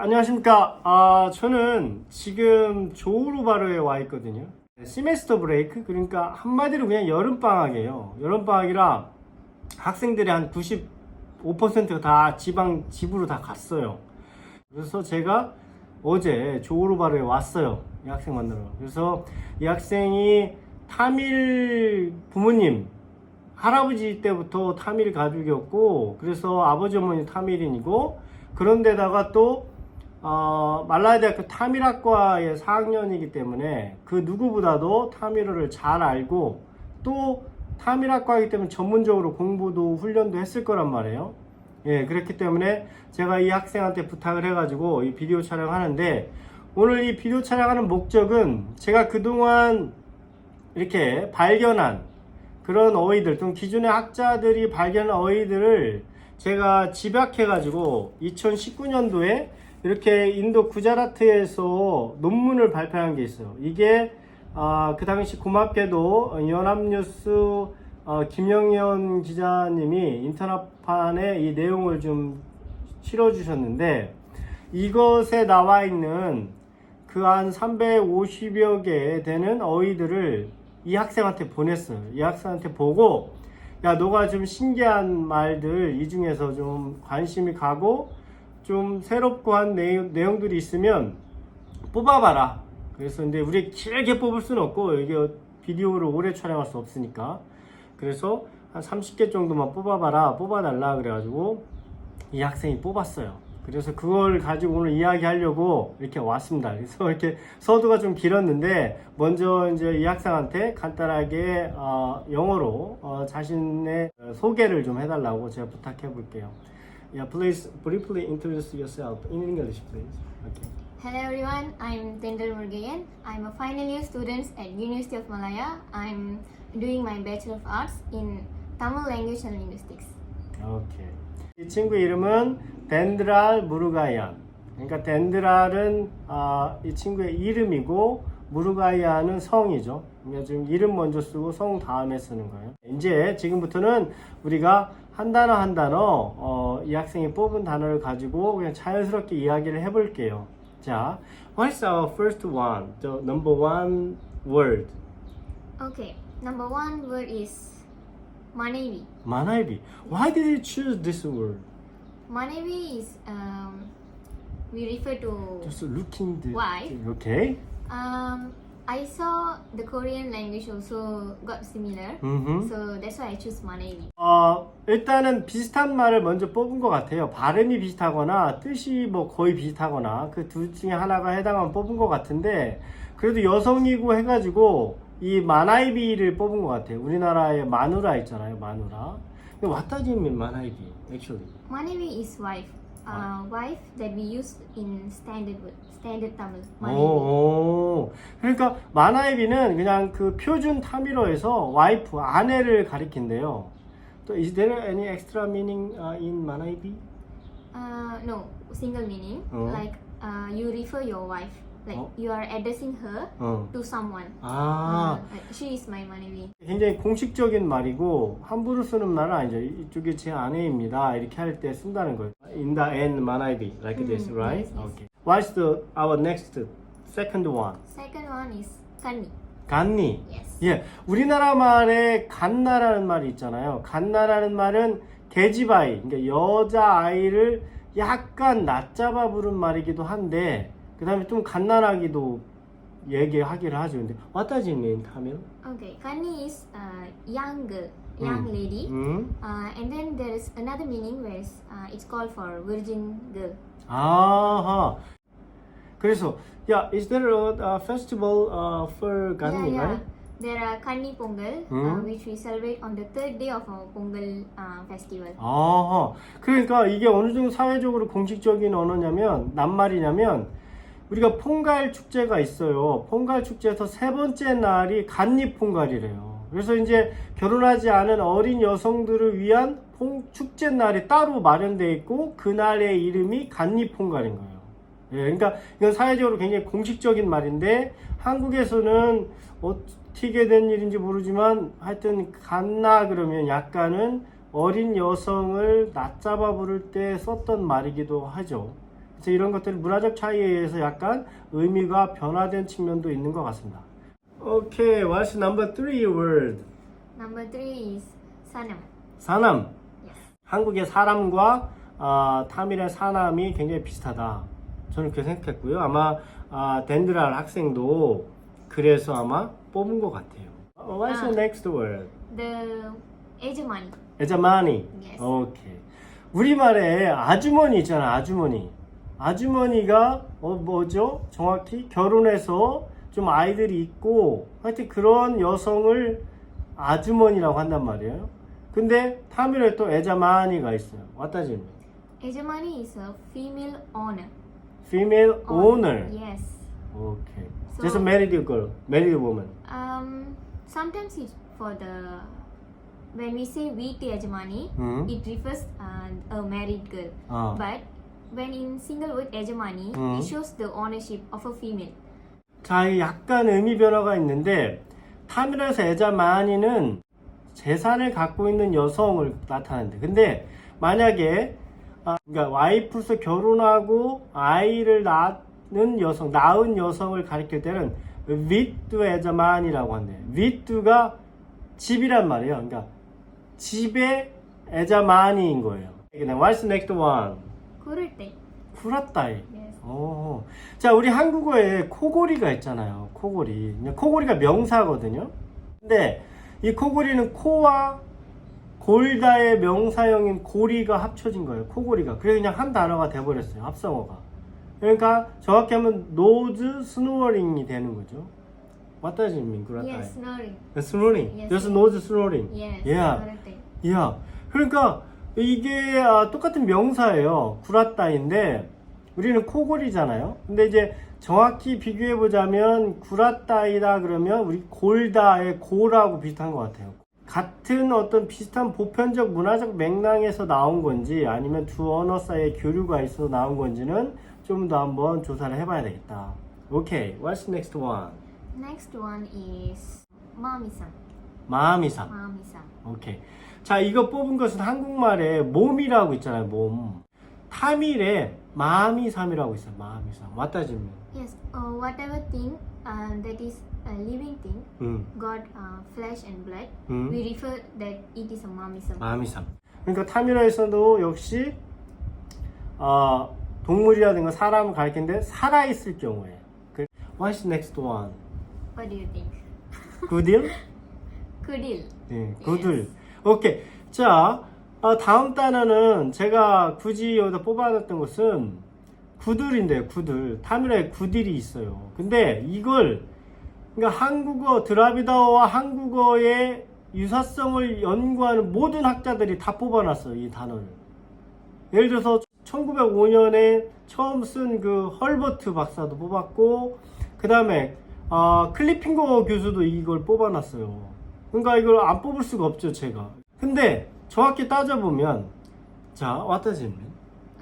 안녕하십니까. 아, 저는 지금 조우루바르에 와 있거든요. 시메스터 브레이크, 그러니까 한마디로 그냥 여름방학이에요. 여름방학이라 학생들이 한 95%가 다 지방, 집으로 다 갔어요. 그래서 제가 어제 조우루바르에 왔어요. 이 학생 만나러. 그래서 이 학생이 타밀 부모님, 할아버지 때부터 타밀 가족이었고, 그래서 아버지 어머니 타밀인이고, 그런데다가 또, 어, 말라야 대학교 타밀학과의 4학년이기 때문에 그 누구보다도 타밀어를 잘 알고, 또 타밀학과이기 때문에 전문적으로 공부도 훈련도 했을 거란 말이에요. 예, 그렇기 때문에 제가 이 학생한테 부탁을 해가지고 이 비디오 촬영하는데, 오늘 이 비디오 촬영하는 목적은 제가 그동안 이렇게 발견한 그런 어휘들, 좀 기존의 학자들이 발견한 어휘들을 제가 집약해가지고 2019년도에 이렇게 인도 구자라트에서 논문을 발표한 게 있어요. 이게 아, 그 당시 고맙게도 연합뉴스 어, 김영현 기자님이 인터넷판에 이 내용을 좀 실어주셨는데 이것에 나와 있는 그 한 350여 개 되는 어휘들을 이 학생한테 보냈어요. 이 학생한테 보고 야 너가 좀 신기한 말들 이 중에서 좀 관심이 가고 좀 새롭고 한 내용, 내용들이 있으면 뽑아봐라. 그래서 근데 우리 길게 뽑을 수는 없고 이게 비디오를 오래 촬영할 수 없으니까 그래서 한 30개 정도만 뽑아봐라 뽑아달라 그래가지고 이 학생이 뽑았어요. 그래서 그걸 가지고 오늘 이야기하려고 이렇게 왔습니다. 그래서 이렇게 서두가 좀 길었는데 먼저 이제 이 학생한테 간단하게 어, 영어로 어, 자신의 소개를 좀 해달라고 제가 부탁해 볼게요. Yeah, please briefly introduce yourself in English, please. Okay. Hello everyone, I'm Tendel Murgayan. I'm a final year student at University of Malaya. I'm doing my Bachelor of Arts in Tamil Language and Linguistics. 오케이. 이 친구 이름은 덴드랄 무르가얀. 그러니까 덴드랄은 아, 이 친구의 이름이고 무르가얀은 성이죠. 그러니까 지금 이름 먼저 쓰고 성 다음에 쓰는 거예요. 이제 지금부터는 우리가 한 단어 한 단어 어, 이 학생이 뽑은 단어를 가지고 그냥 자연스럽게 이야기를 해볼게요. 자, what's our first one? The number one word. Okay, number one word is Manevi. 마나이비. Why did you choose this word? Manevi is um, we refer to Just looking the. Why? Okay. um, I saw the Korean language also got similar, 음흠. so that's why I choose Manevi. 어, 일단은 비슷한 말을 먼저 뽑은 것 같아요. 발음이 비슷하거나 뜻이 뭐 거의 비슷하거나 그 둘 중에 하나가 해당하면 뽑은 것 같은데 그래도 여성이고 해가지고 이 마나이비를 뽑은 것 같아요. 우리나라에 마누라 있잖아요. 마누라. 근데 what does it mean, 마나이비? Actually. Manevi is wife. Uh, wife that we use in standard wo- standard Tamil. 오, Manevi. 오. 그러니까 마나이비는 그냥 그 표준 타밀어에서 와이프, 아내를 가리킨대요. 또 is there any extra meaning uh, in 마나이비? Uh, no, single meaning. Oh. Like uh, you refer your wife. Like Oh. you are addressing her 어. to someone. 아. Uh, like, she is my Manevi. 굉장히 공식적인 말이고 함부로 쓰는 말은 아니죠. 이쪽이 제 아내입니다. 이렇게 할 때 쓴다는 거예요. In the end, 만화이비 like this, 음, right? yes, yes. Okay. What's the our next second one? Second one is Kani. 간니. Yes. 예, 우리나라 말에 간나라는 말이 있잖아요. 간나라는 말은 계집아이, 그러니까 여자 아이를 약간 낮잡아 부른 말이기도 한데, 그 다음에 좀 갓난하기도 얘기하기를 하죠. 근데 what does it mean, 타밀? Okay, Kani is uh, young young lady. 음. Uh, and then there is another meaning where it's, uh, it's called for virgin girl. 아하. 그래서 야, is there a, a festival uh, for Ganni, yeah, yeah. right? There are Kani Pongal, uh, Hmm. which we celebrate on the third day of our Pongal uh, festival. 아하. 그러니까 이게 어느 정도 사회적으로 공식적인 언어냐면 낱말이냐면 우리가 퐁갈 축제가 있어요. 퐁갈 축제에서 세 번째 날이 간니 퐁갈이래요. 그래서 이제 결혼하지 않은 어린 여성들을 위한 퐁 축제 날이 따로 마련돼 있고 그날의 이름이 간니 퐁갈인 거예요. 예, 그러니까 이건 사회적으로 굉장히 공식적인 말인데 한국에서는 어떻게 된 일인지 모르지만 하여튼 간나 그러면 약간은 어린 여성을 낮잡아 부를 때 썼던 말이기도 하죠. 그래서 이런 것들이 문화적 차이에 의해서 약간 의미가 변화된 측면도 있는 것 같습니다. Okay, what's number three word? Number three is Sanam. 사남. Yes. 한국의 사람과 아, 타밀의 사남이 굉장히 비슷하다. 저는 그렇게 생각했고요. 아마 아, 덴드랄 학생도 그래서 아마 뽑은 것 같아요. 어, What's the 아. next word? The hegemony. 에자마니. Yes. 오케이. 우리말에 아주머니 있잖아, 아주머니. 아주머니가 어, 뭐죠? 정확히 결혼해서 좀 아이들이 있고 하여튼 그런 여성을 아주머니라고 한단 말이에요. 근데 타밀에 또 에자마니가 있어요. 왔다지 Hegemony is a female owner. female owner. Yes. 오케이. So- Just a married girl, married woman. Um, sometimes it's for the when we say weak hegemony, Mhm. it refers uh, a married girl. 아. But when in single word hegemony, Mhm. it shows the ownership of a female. 자, 이 약간 의미 변화가 있는데 타밀에서 에자마니는 재산을 갖고 있는 여성을 나타내는데 근데 만약에 아, 그러니까 와이프로서 결혼하고 아이를 낳는 여성, 낳은 여성을 가리킬 때는 위뚜 에자만이라고 한대요. 위뚜가 집이란 말이에요. 그러니까 집의 에자마니인 거예요. 그다음 What's the next one? Kurute. 쿠라따이. Yes. 오. 자, 우리 한국어에 코골이가 있잖아요. 코골이. 코골이가 명사거든요. 근데 이 코골이는 코와 골다의 명사형인 고리가 합쳐진 거예요. 코골이가. 그래서 그냥 한 단어가 돼버렸어요. 합성어가. 그러니까 정확히 하면 노즈 스노어링이 되는 거죠. 맞다, 지민 쿠라따이. Yes, snoring. Yes. 노즈 스노링. Yes. Yeah. 야, 그러니까 이게 아, 똑같은 명사예요. 구라따인데 우리는 코골이잖아요. 근데 이제 정확히 비교해 보자면 구라따이다 그러면 우리 골다의 고라고 비슷한 것 같아요. 같은 어떤 비슷한 보편적 문화적 맥락에서 나온 건지 아니면 두 언어 사이에 교류가 있어서 나온 건지는 좀 더 한번 조사를 해봐야 되겠다. 오케이, what's next one? Next one is mamisam. 마음이상. Mamisam. 오케이. 자, 이거 뽑은 것은 한국말에 몸이라고 있잖아요, 몸. 타밀에 마음이 삼이라고 있어요, 마음이 삼. 왔다 지면. Yes. Uh, whatever thing uh, that is a living thing 음, got uh, flesh and blood, 음. we refer that it is a mamism. 마음이 삼. 그러니까 타밀어에서도 역시, 어, 동물이라든가 사람을 가리키는데 살아있을 경우에. 그, What's next one? What do you think? 구딜? Kudil. 네, 구들. 오케이. 자, 어, 다음 단어는 제가 굳이 여기다 뽑아놨던 것은 구들인데요, 구들. 타밀에 구들이 있어요. 근데 이걸, 그러니까 한국어, 드라비다어와 한국어의 유사성을 연구하는 모든 학자들이 다 뽑아놨어요, 이 단어를. 예를 들어서 1905년에 처음 쓴 그 헐버트 박사도 뽑았고, 그 다음에 아, 클리핑거 교수도 이걸 뽑아놨어요. 그러니까 이걸 안 뽑을 수가 없죠, 제가. 근데 정확히 따져보면, 자, 왔다 질문.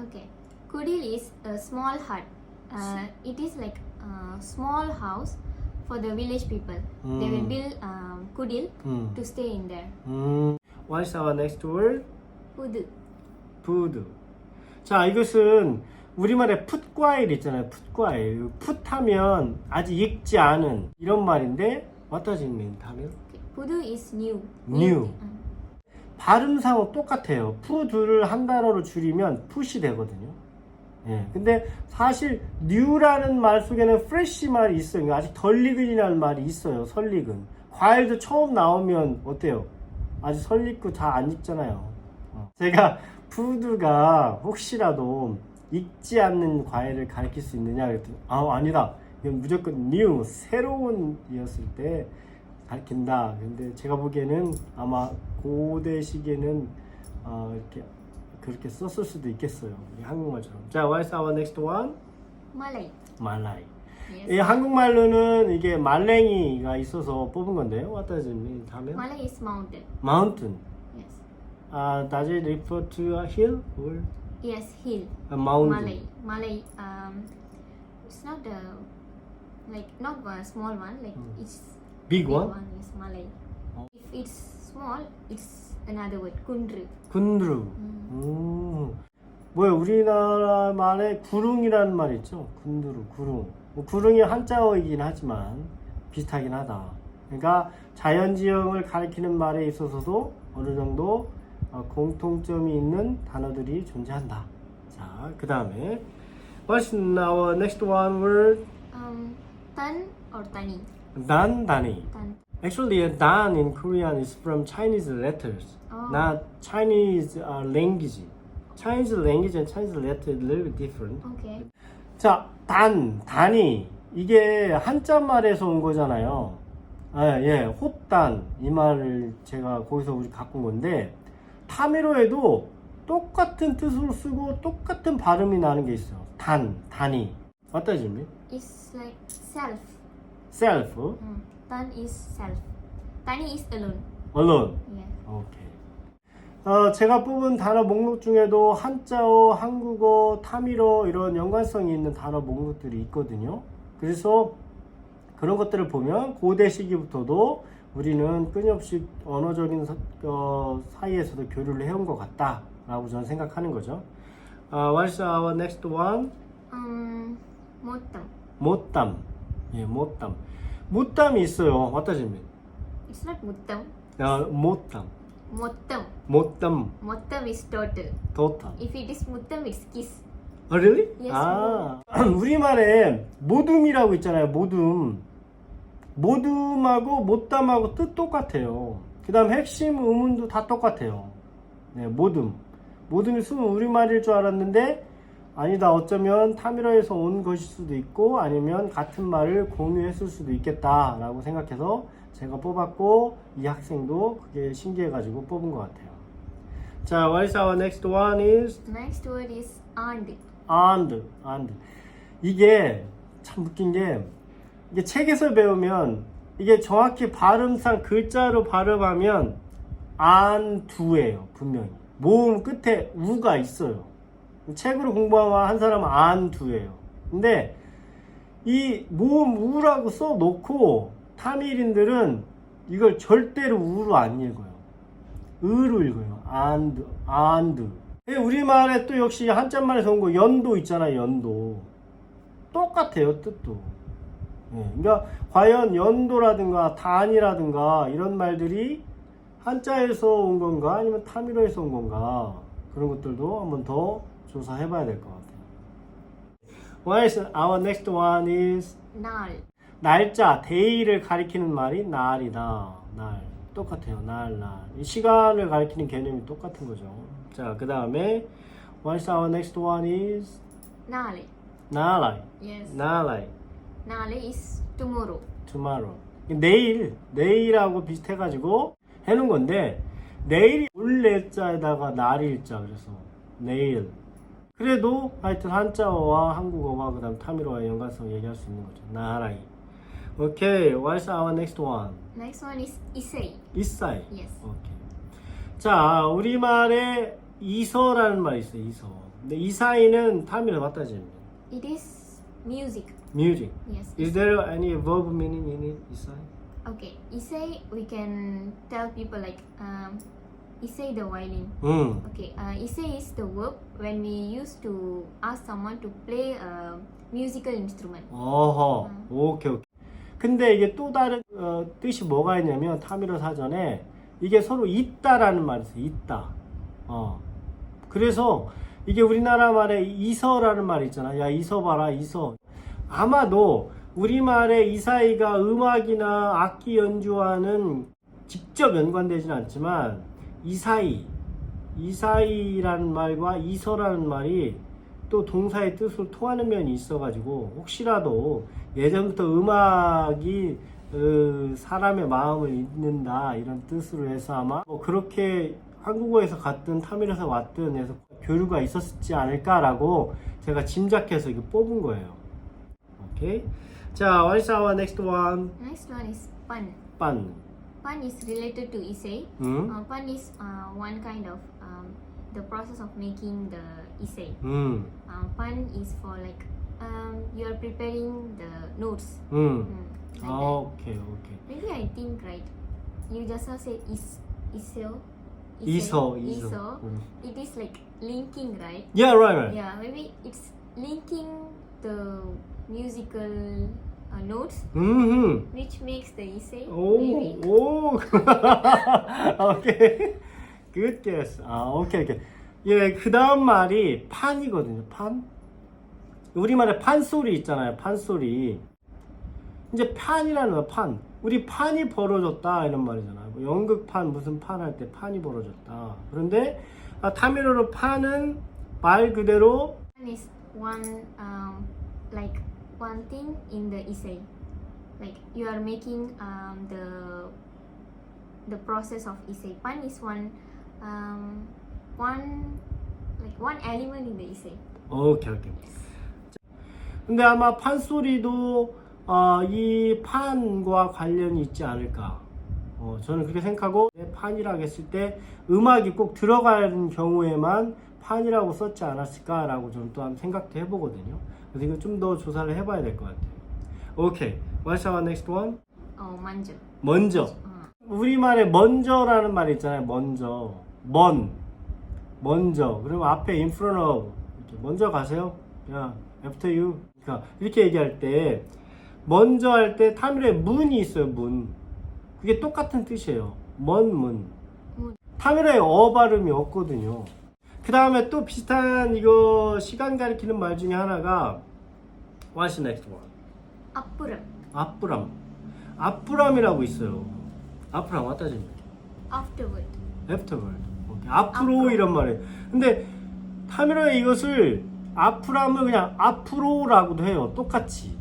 Okay. Kudil is a small hut. Uh, it is like a small house for the village people. They will Mm. build um, kudil 음, to stay in there. 음, what's our next word? Udu. 푸드. 자, 이것은 우리말에 풋과일 있잖아요. 풋과일. 풋하면 아직 익지 않은 이런 말인데, 왔다 질문 하면 Is new. New. Uh, 발음상은 똑같아요. 푸드를 한 단어로 줄이면 푸시 되거든요. 예. 근데 사실 new라는 말 속에는 fresh 말이 있어요. 그러니까 아직 덜 익은이라는 말이 있어요. 설 익은. 과일도 처음 나오면 어때요? 아직 설 익고 다 안 익잖아요. 어. 제가 푸드가 혹시라도 익지 않는 과일을 가리킬 수 있느냐 그랬더니 아 아니다. 이건 무조건 new 새로운 이었을 때 가르친다. 근데 제가 보기에는 아마 고대 시기에는 어, 이렇게 그렇게 썼을 수도 있겠어요. 한국말처럼. 자, what's our next one? Malay. 말라이. Yes. 이 한국말로는 이게 말랭이가 있어서 뽑은 건데요. What does it mean? 하면 Malay is mountain. mountain. Yes. Uh, does it refer to a hill or Yes, hill. a mountain? Malay. Malay. Um, it's not the like not one small one. Like Mm. it's Big one? is Malay. Oh. If it's small, it's another word. Kundru. 군드루. Mm. 음. 뭐야 우리나라 말에 구릉이라는 말이 있죠. 군두루 구릉. 뭐 구릉이 한자어이긴 하지만 비슷하긴 하다. 그러니까 자연지형을 가리키는 말에 있어서도 어느 정도 어, 공통점이 있는 단어들이 존재한다. 자, 그 다음에 What's our next one word? Um, tan or tani? 난 단위. Tan. Actually, Dan in Korean is from Chinese letters, Oh. not Chinese uh, language. Chinese language and Chinese letter is a little bit different. Okay. 자, 단, 단이 이게 한자 말에서 온 거잖아요. 아, 예, 홉단 이 말을 제가 거기서 우리 갖고 온 건데 타미로에도 똑같은 뜻으로 쓰고 똑같은 발음이 나는 게 있어요. 단, 단이. 맞다 지미? It's like self. Self, Mm. Tan is self. Tani is alone. alone. Yeah. 오케이. 어, 제가 뽑은 단어 목록 중에도 한자어, 한국어, 타미러 이런 연관성이 있는 단어 목록들이 있거든요. 그래서 그런 것들을 보면 고대 시기부터도 우리는 끊임없이 언어적인 사, 어, 사이에서도 교류를 해온 것 같다라고 저는 생각하는 거죠. 아, what's our next one? Um, motam. 못담. 예, 못담. 못담이 있어요. 왔다 지금. It's not mutam. 아, 못담. Motam. 못담. Motam is total. 도탐. If it is mutam, it's kiss. 아, really? Yes, 아, 우리말에 모둠이라고 있잖아요. 모둠. 모둠하고 못담하고 뜻 똑같아요. 그 다음 핵심 의문도 다 똑같아요. 네, 모둠. 모둠이 쓰면 우리말일 줄 알았는데 아니다. 어쩌면 타미러에서 온 것일 수도 있고 아니면 같은 말을 공유했을 수도 있겠다 라고 생각해서 제가 뽑았고 이 학생도 그게 신기해가지고 뽑은 것 같아요. 자, what is our next one is Next word is and. and, and. 이게 참 웃긴 게 이게 책에서 배우면 이게 정확히 발음상 글자로 발음하면 안두예요 분명히 모음 끝에 우가 있어요 책으로 공부하면 한 사람은 안두예요 근데 이 모음 우라고 써놓고 타밀인들은 이걸 절대로 우로 안 읽어요 으로 읽어요. 안드, 안드. 예, 우리말에 또 역시 한자말에서 온 거 연도 있잖아요. 연도. 똑같아요. 뜻도. 예, 그러니까 과연 연도라든가 단이라든가 이런 말들이 한자에서 온 건가 아니면 타미로에서 온 건가 그런 것들도 한번 더 조사해 봐야 될 것 같아요. What is our next one is Nal. 날짜, 데이를 가리키는 말이 날이다. 날. 똑같아요. 날, 날. 이 시간을 가리키는 개념이 똑같은 거죠. 자, 그 다음에 What's our next one is Nale. 나라이. Yes. 나라이. Nale is tomorrow. tomorrow. 내일, 내일하고 비슷해가지고 해놓은 건데 내일이 올래자에다가 날일자 그래서 내일. 그래도 하여튼 한자어와 한국어와 그 다음 타미로와의 연관성 얘기할 수 있는 거죠. 나라이. 오케이. What's our next one? Next one is isei. 이사이. Yes. 오케이. 자, 우리말에 이서라는 말이 있어요. 이서. 근데 이사이는 타미로 맞다 지금. It is music. Music. Yes. Is there any verb meaning in it? 이사이? Okay. Isei, we can tell people like um, isei the violin. 응. Okay. Uh, isei is the verb when we used to ask someone to play a musical instrument. 어허. 오케이 오케이. 근데 이게 또 다른 어, 뜻이 뭐가 있냐면 타미로 사전에 이게 서로 있다라는 말이 있어요. 있다. 어. 그래서 이게 우리나라 말에 이서라는 말이 있잖아. 야 이서 봐라 이서. 아마도 우리말에 이 사이가 음악이나 악기 연주와는 직접 연관되진 않지만 이 사이, 이 사이라는 말과 이서라는 말이 또 동사의 뜻으로 통하는 면이 있어가지고 혹시라도 예전부터 음악이 그 사람의 마음을 읽는다 이런 뜻으로 해서 아마 뭐 그렇게 한국어에서 갔든 타밀에서 왔든 해서 교류가 있었지 않을까라고 제가 짐작해서 이거 뽑은 거예요. 오케이. 자, what is our next one? Next one is pan. 빤. One is related to Isei. One hmm? Uh, is uh, one kind of um, the process of making the Isei. One hmm. Uh, is for like um, you are preparing the notes. Hmm. Like okay, okay. Maybe I think right. You just now said is Iseo. Iso, Iso. Iso. Mm. It is like linking, right? Yeah, right, right. Yeah, maybe it's linking the musical uh, notes, 음. which makes the ise. 오, Maybe. 오. 오케이. Good guess. 아, 오케이, 오케이. 예, 그 다음 말이 판이거든요. 판. 우리말에 판소리 있잖아요. 판소리. 이제 판이라는 거, 판. 우리 판이 벌어졌다 이런 말이잖아요. 뭐 연극판 무슨 판 할 때 판이 벌어졌다. 그런데 아, 타미로로 판은 말 그대로 One is one um, like one thing in the essay like you are making um, the the process of essay pan is one um, one like one element in the essay 오케이 오케이. 근데 아마 판소리도 어, 이 판과 관련이 있지 않을까. 어, 저는 그렇게 생각하고 판이라고 했을 때 음악이 꼭 들어가는 경우에만 판이라고 썼지 않았을까라고 저는 또 한번 생각도 해보거든요. 그래서 이거 좀 더 조사를 해봐야 될 것 같아요. 오케이. What's our next one? oh manju 먼저. uh, 우리말에 먼저라는 말이 있잖아요. 먼저. 먼. 먼저. 그러면 앞에 in front of. 이렇게 먼저 가세요. 야, after you. 그러니까 이렇게 얘기할 때 먼저 할 때 타밀에 문이 있어요. 문. 그게 똑같은 뜻이에요. 먼 문. 문. 타밀에 어 발음이 없거든요. 그 다음에 또 비슷한 이거 시간 가리키는 말 중에 하나가 What's the next one? apuram 앞부람. 앞부람이라고 있어요. 앞부람 왔다 지 afterward 애프터벌드. 오케이. 앞으로 앞으로. 이런 말이에요. 근데 타미로의 이것을 앞으람을 그냥 앞으로라고도 해요. 똑같이.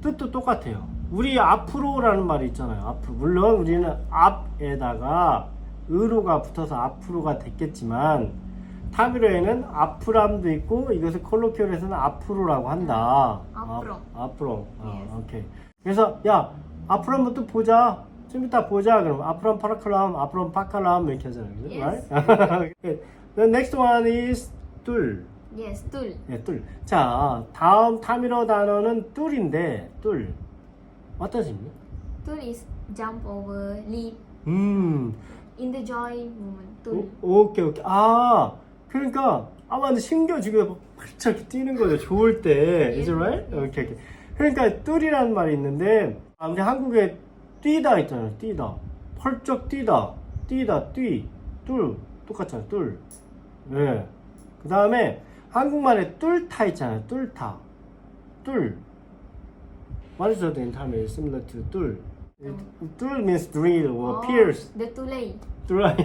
뜻도 똑같아요. 우리 앞으로라는 말이 있잖아요. 앞으로. 물론 우리는 앞에다가 의로가 붙어서 앞으로가 됐겠지만 타미로에는 앞프람도 있고 이것을 콜로키얼에서는 앞으로라고 한다. 앞으로. 앞, 앞으로. 어, Yes. 오케이. 그래서 야 한번 또 보자. 좀 이따 보자. 그럼 앞으로 파라클람, 앞으로 파칼람 이렇게 하잖아요. 그죠? Yes. Right? Okay. The next one is 뚫. yes tul 예, 뚫. 자, 다음 타미로 단어는 뚫인데 뚫. 어떤 뜻입니까? tul is jump over leap 음. in the joy moment tul 오, 오케이, 오케이. 아, 그러니까 아마 신경 지금 활짝 이렇게 뛰는 거죠. 좋을 때. Is it right? 오케이, 오케이. 그러니까 뚫이라는 말이 있는데 아, 우리 한국에 뛰다 있잖아요. 뛰다. 펄쩍 뛰다. 뛰다, 뛰. 뚫. 똑같잖아요. 뚫. 예. 그 다음에 한국말에 뚫다 있잖아요. 뚫다. 뚫. What is the in Tamil similar to 뚫? 뚫 means drill or Oh, pierce. the tulay 뚫어요.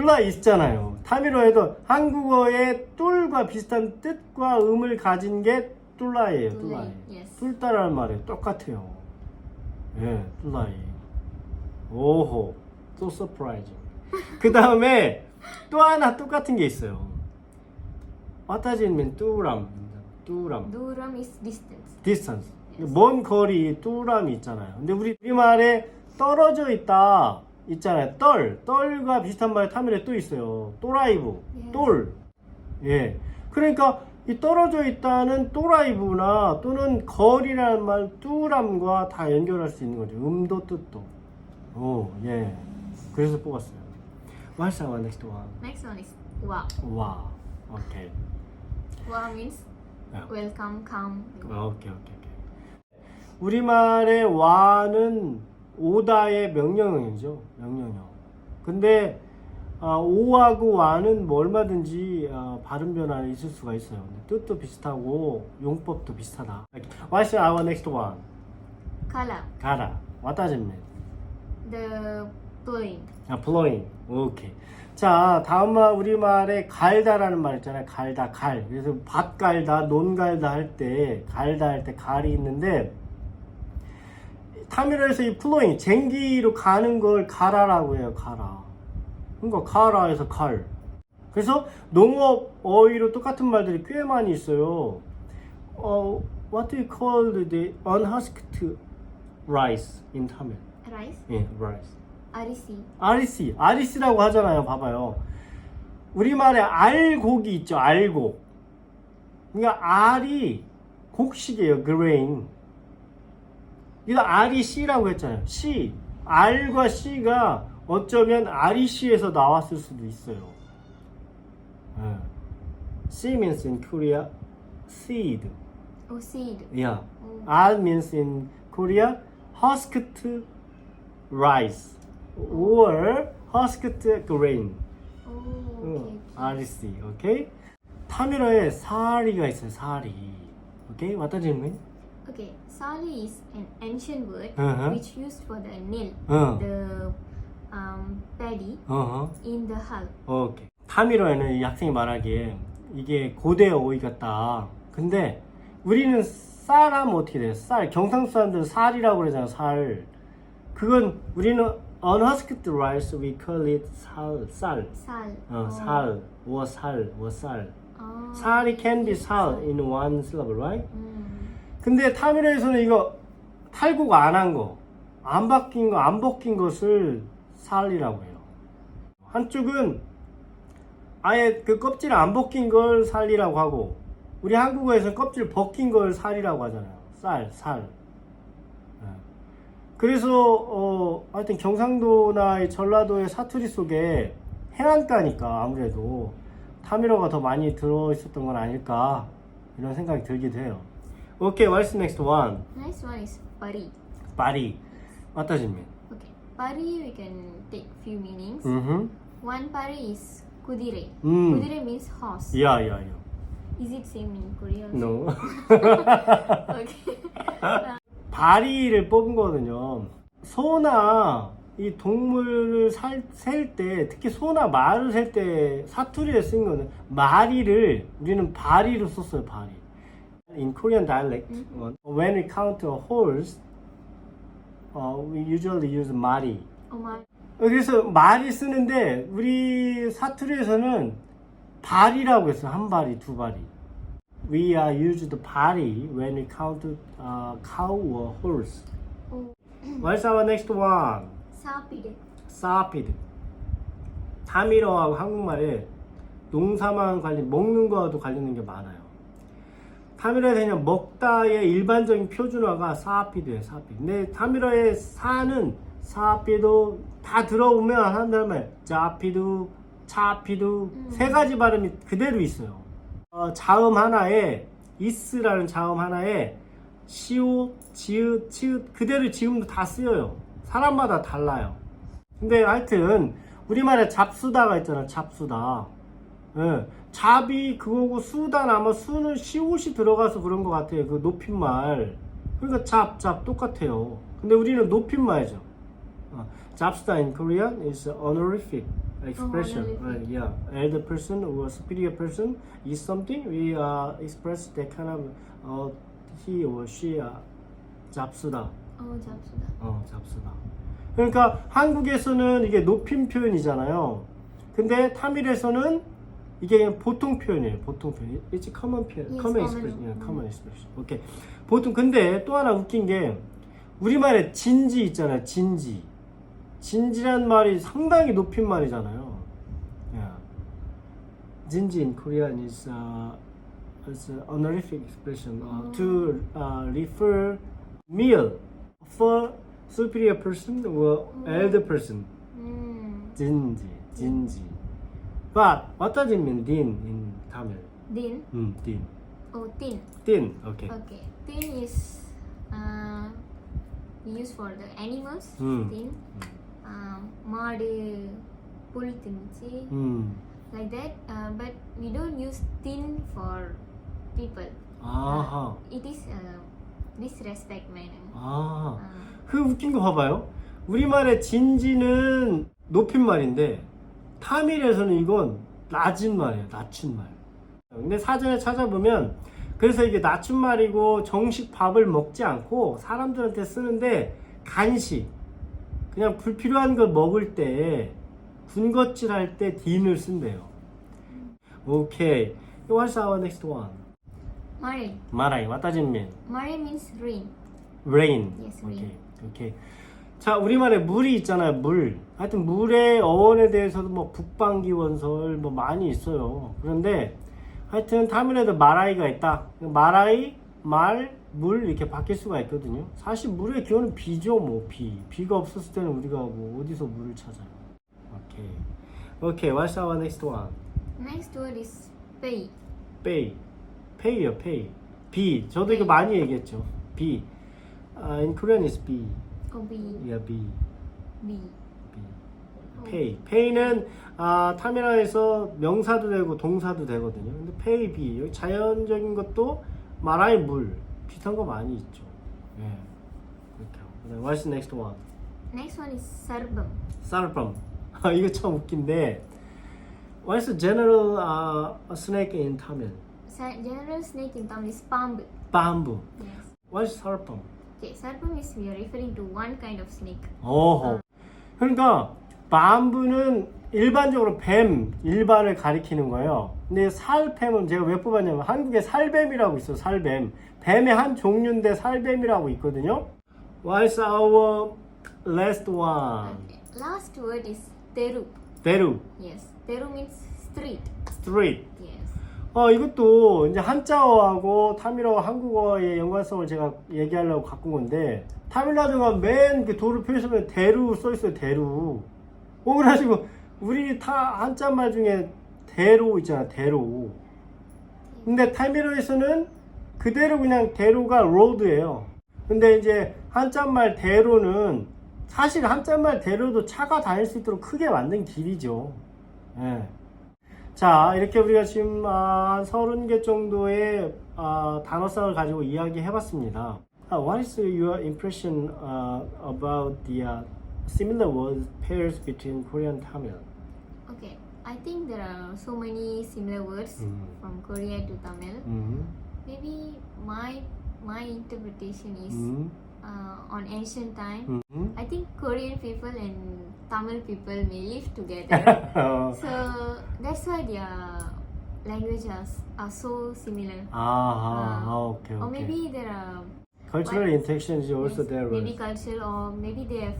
뚫라 있잖아요. 타미로에도 한국어의 뚫과 비슷한 뜻과 음을 가진 게 뚫라예요. 뚫라이. yes 뚫다라는 말이 똑같아요. 예, 뚫라이. 오호, so surprising. 그 다음에 또 하나 똑같은 게 있어요. 와타진면 뚜람, 뚜람, duram is distance distance. 먼 거리 뚜람이 있잖아요. 근데 우리 우리말에 떨어져 있다 있잖아요. 떨, 떨과 비슷한 말이 타밀에 또 있어요. 또라이브, Yes. 똘. 예. 그러니까 이 떨어져 있다는 또라이브나 또는 거리라는 말 뚜람과 다 연결할 수 있는 거죠. 음도 뜻도. 오, 예. 그래서 뽑았어요. What's our next one? next one is 오케이. wa means Yeah. welcome come 아, 오케이, 오케이, 오케이. 우리말의 와는 오다의 명령형이죠. 명령형. 근데 아, 오하고 와는 뭐 얼마든지 아, 발음 변화는 있을 수가 있어요. 뜻도 비슷하고 용법도 비슷하다. What's our next one? kala 가라. 와타진맨. the plane 아, flowing. 오케이. 자, 다음 말 우리말에 갈다라는 말 있잖아요. 갈다, 갈. 그래서 밭 갈다, 논 갈다 할 때, 갈다 할 때 갈이 있는데, 타미로에서 이 flowing, 쟁기로 가는 걸 가라라고 해요. 가라. 그러니까 가라에서 갈. 그래서 농업 어휘로 똑같은 말들이 꽤 많이 있어요. 어, what do you call the unhusked rice in Tamil? rice 예, rice. arisi 아리씨, 아리씨라고 하잖아요. 봐봐요. 우리말에 알곡이 있죠. 알곡. 그러니까 알이 곡식이에요. grain. 이거 알이 씨라고 했잖아요. 씨. 알과 씨가 어쩌면 REC에서 나왔을 수도 있어요. 예. C means in Korea seed. Oh, seed. Yeah. Oh. R means in Korea husked rice or husked grain. Oh, 응, okay. RC, 오케이? 타미러에 사리가 있어요, 사리. 오케이? It mean? Okay, sali is an ancient word Uh-huh. which used for the nail, 응. the um, paddy 어허. in the hull. 오케이. 타미러에는 이 학생이 말하기에 이게 고대 어휘 같다. 근데 우리는 쌀하면 어떻게 돼요? 쌀. 경상도 사람들은 살이라고 그러잖아, 살. 그건 우리는 unhusked rice, we call it 살, 쌀. Sal. 어, Oh. 살, or 살, or 쌀. Oh. 살이 can be 살 in one syllable, right? Mm. 근데 타미르에서는 이거 탈곡 안 한 거, 안 바뀐 거, 안 벗긴 것을 살이라고 해요. 한쪽은 아예 그 껍질 안 벗긴 걸 살이라고 하고, 우리 한국어에서는 껍질 벗긴 걸 살이라고 하잖아요. 쌀, 살. 예. 그래서 어 하여튼 경상도나 이 전라도의 사투리 속에 해안가니까 아무래도 타미러가 더 많이 들어 있었던 건 아닐까 이런 생각이 들기도 해요. 오케이, what's next one? Next one is pari. 파리. What does it mean? Okay, pari we can take few meanings. Mm-hmm. One pari is kudire. Mm. Kudire means horse. Yeah, yeah, yeah. Is it same in Korea? also? No. Okay. 바리를 뽑은 거거든요. 소나 이 동물을 셀 때, 특히 소나 말을 셀 때 사투리에 쓴 거는 마리를 우리는 바리로 썼어요, 바리. In Korean dialect, Mhm. when we count a horse, uh, we usually use 마리. oh. 그래서 말이 쓰는데 우리 사투리에서는 발이라고 했어요. 한 발이, 두 발이. We are used body when we count uh, cow or horse. Oh, What's our next one? sapide. 사피드. 타미러하고 한국말에 농사만 관련 먹는 거와도 관련된 게 많아요. 타미러에서 그냥 먹다의 일반적인 표준어가 사피드예요, 사피드. 근데 타미러의 사는 사피도 다 들어오면 한다는 말, 자피두, 차피두 세 가지 발음이 그대로 있어요. 어, 자음 하나에 이스라는 자음 하나에 시오, 지읒, 치읒 그대로 지음도 다 쓰여요. 사람마다 달라요. 근데 하여튼 우리말에 잡수다가 있잖아, 잡수다. 예, 잡이 그거고 수단 아마 수는 시옷이 들어가서 그런 것 같아요. 그 높임말. 그러니까 잡, 잡 똑같아요. 근데 우리는 높임말이죠. 어, 잡수다 in Korean is honorific expression. honorific. Right, yeah, elder person or superior person is something we uh, express that kind of uh, he or she uh, 잡수다. Oh, 잡수다. 어, 잡수다. 그러니까 한국에서는 이게 높임 표현이잖아요. 근데 타밀에서는 이게 그냥 보통 표현이에요. 보통 표현. It's common 표현. Yes, common expression. Yeah, 음. common expression. 오케이. 보통 근데 또 하나 웃긴 게 우리말에 진지 있잖아요. 진지. 진지란 말이 상당히 높임 말이잖아요. Yeah. 진지 in Korean is uh, is an honorific expression uh, to uh, refer meal for superior person or elder person. Hmm. 진지, 진지. But what does it mean din in Tamil? Din. 음, din. Oh, tin. Tin. Okay. Okay. Tin is uh, used for the animals. 음. Tin. Madi, pul din, Like that. Uh, but we don't use tin for people. 아하. Uh, it is uh, disrespect manner. 아. 그 웃긴 거 봐봐요. 우리말의 진지는 높임말인데 타밀에서는 이건 낮은 말이에요. 낮춘 말. 근데 사전에 찾아보면 그래서 이게 낮춘 말이고 정식 밥을 먹지 않고 사람들한테 쓰는데 간식 그냥 불필요한 걸 먹을 때 군것질 할 때 딘을 쓴대요. 오케이. What's our next one? Mare. 마라이. What does it mean? Mare means rain. rain. Yes, rain. 오케이. 자, 우리말에 물이 있잖아요. 물. 하여튼 물의 어원에 대해서도 뭐 북방기 원설 뭐 많이 있어요. 그런데 하여튼 타밀에도 마라이가 있다. 마라이, 말, 물 이렇게 바뀔 수가 있거든요. 사실 물의 기원은 비죠, 뭐 비. 비가 없었을 때는 우리가 뭐 어디서 물을 찾아요. Okay, what's our next one? Next word is pay. pay. pay요, pay. B. 저도 이거. 많이 얘기했죠. B. Uh, in Korean is B. Or B. Yeah, B. B. B. pay. pay는 아, 타미라에서 명사도 되고 동사도 되거든요. 근데 pay B. 여기 자연적인 것도 말아의 물. 비슷한 거 많이 있죠. 예. 이렇게 하고. 그다음에 what's the next one? Next one is serbum. 쌀밤. 아, 이거 참 웃긴데. What's the general uh, snake in Tamil? Sa- General snake in Tamil is pambu. bamboo. Yes. What's sarpam? Okay, serbum is we are referring to one kind of snake. 어허. 그러니까 밤부는 일반적으로 뱀 일반을 가리키는 거예요. 근데 살뱀은 제가 왜 뽑았냐면 한국에 살뱀이라고 있어. 살뱀. 뱀의 한 종류인데 살뱀이라고 있거든요. What's our last one? Okay. Last word is teru. 대루. Yes. Teru means street. Street. Yes. 어 이것도 이제 한자어하고 타밀어 한국어의 연관성을 제가 얘기하려고 온 건데 타밀라드가 맨 그 도를 표시하면 대루 써 있어요 대루. 어 그래가지고 우리 타 한자말 중에 대로 있잖아 대로 근데 타밀어에서는 그대로 그냥 대로가 로드예요. 근데 이제 한자말 대로는 사실 한자말 대로도 차가 다닐 수 있도록 크게 만든 길이죠. 예. 자, 이렇게 우리가 지금 아, 한 30개 정도의 아, 단어성을 가지고 이야기해 봤습니다. what is your impression uh, about the uh, similar words pairs between Korean and Tamil? Okay. I think there are so many similar words Mm. from Korea to Tamil. 음, Maybe my my interpretation is 음, uh, on ancient time. Mm-hmm. I think Korean people and Tamil people may live together. Oh. So that's why their languages are, so similar. Ah, ah uh, okay, okay. Or maybe there are cultural interactions is also there. Maybe cultural or maybe they have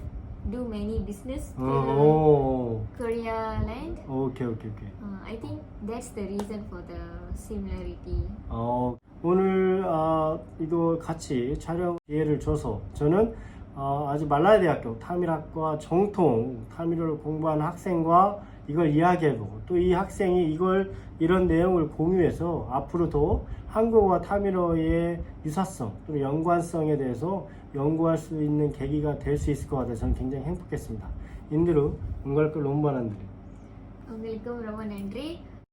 do many business oh, oh. Korea land. Okay, okay, okay. Uh, I think that's the reason for the similarity. Oh. 오늘 아, 이거 같이 촬영 기회를 줘서 저는 아, 어, 아주 말라야대학교 타밀학과 정통 타밀을 공부하는 학생과 이걸 이야기해보고 또 이 학생이 이걸 이런 내용을 공유해서 앞으로도 한국어와 타밀어의 유사성 또는 연관성에 대해서 연구할 수 있는 계기가 될 수 있을 것 같아서 저는 굉장히 행복했습니다. 인드루, 응갈끌 롬바난드리. 응갈끌 롬바난드리.